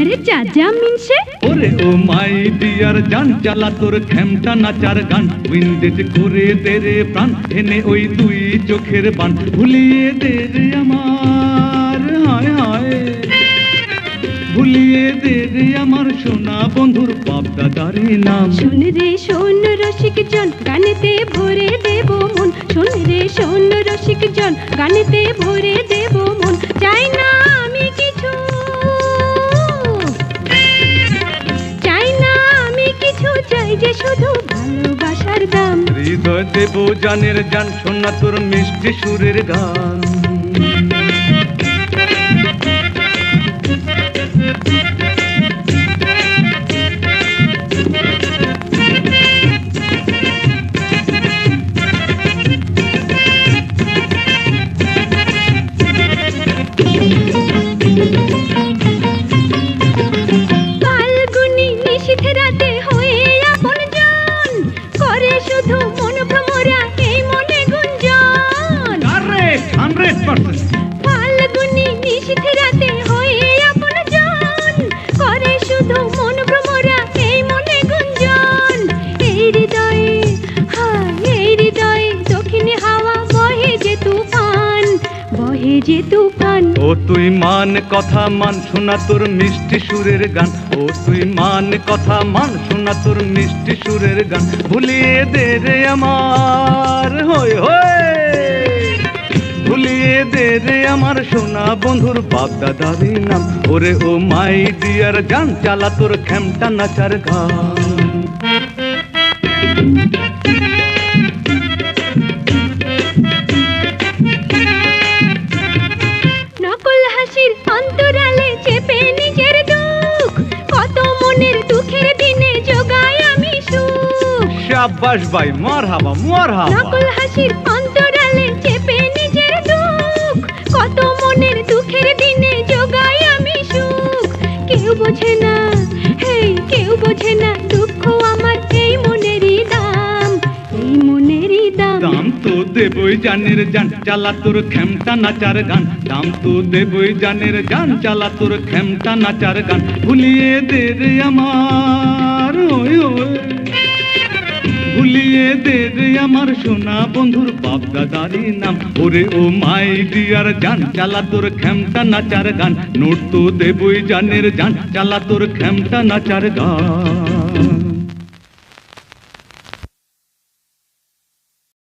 আরে যা মিনসে ওরে ও মাই ডিয়ার জান চালা তোর খেমটা নাচার গান। উইন্ডেজ করে দে রে প্রাণ এনে ওই দুই চোখের বান। ভুলিয়ে দে রে আমার হায় হায়। ভুলিয়ে দে রে আমার সোনা বন্ধুর বাপ দাদারে নাম। শোন রে শোন রসিক জন গানেতে ভরে দেব মন। শোন রে শোন রসিক জন গানেতে ভরে দেব ভালোবাসার দাম হৃদয় দেব জানের জান সোনা তোর মিষ্টি সুরের গান। ফাল্গুনি হান্ড্রেড পার্সেন্ট ফাল্গুনি নিশীথ রাতে হয়ে আপন জন করে শুধু মন ভ্রমরা এই মনে গুঞ্জন। এই হৃদয়ে হায় এই হৃদয়ে দক্ষিণে হাওয়া বহে যে তুফান বহে যে তুফান। ও তুই মান কথা মান শোনা তোর মিষ্টি সুরের গান। ও তুই মান কথা মান শোনা তোর মিষ্টি সুরের গান। ভুলিয়ে দে রে আমার হই ভুলিয়ে দে রে আমার সোনা বন্ধুর বাপ দাদারি নাম। ওরে ও মাই ডিয়ার জান চালা তোর খেমটা নাচার গান। শাবাশ ভাই মার হাবা মার হাবা নকল হাসির অন্তরালে মনের দুঃখের দিনে যোগাই আমি সুখ। কেউ বোঝে না, হেই, কেউ বোঝে না দুঃখ আমার এই মনেরই দাম। এই মনেরই দাম। দাম তো দেবই জানের জান, চালা তোর খেমটা নাচার গান। দাম তো দেবই জানের জান, চালা তোর খেমটা নাচার গান। ভুলিয়ে দে রে আমার, ওই ওই। ভুলিয়ে দে রে আমার সোনা বন্ধুর বাপ দাদারি নাম। ওরে ও মাই ডিয়ার জান, চালা তোর খেমটা নাচার গান। নোট তো দেবই জানের জান, চালা তোর খেমটা নাচার গান।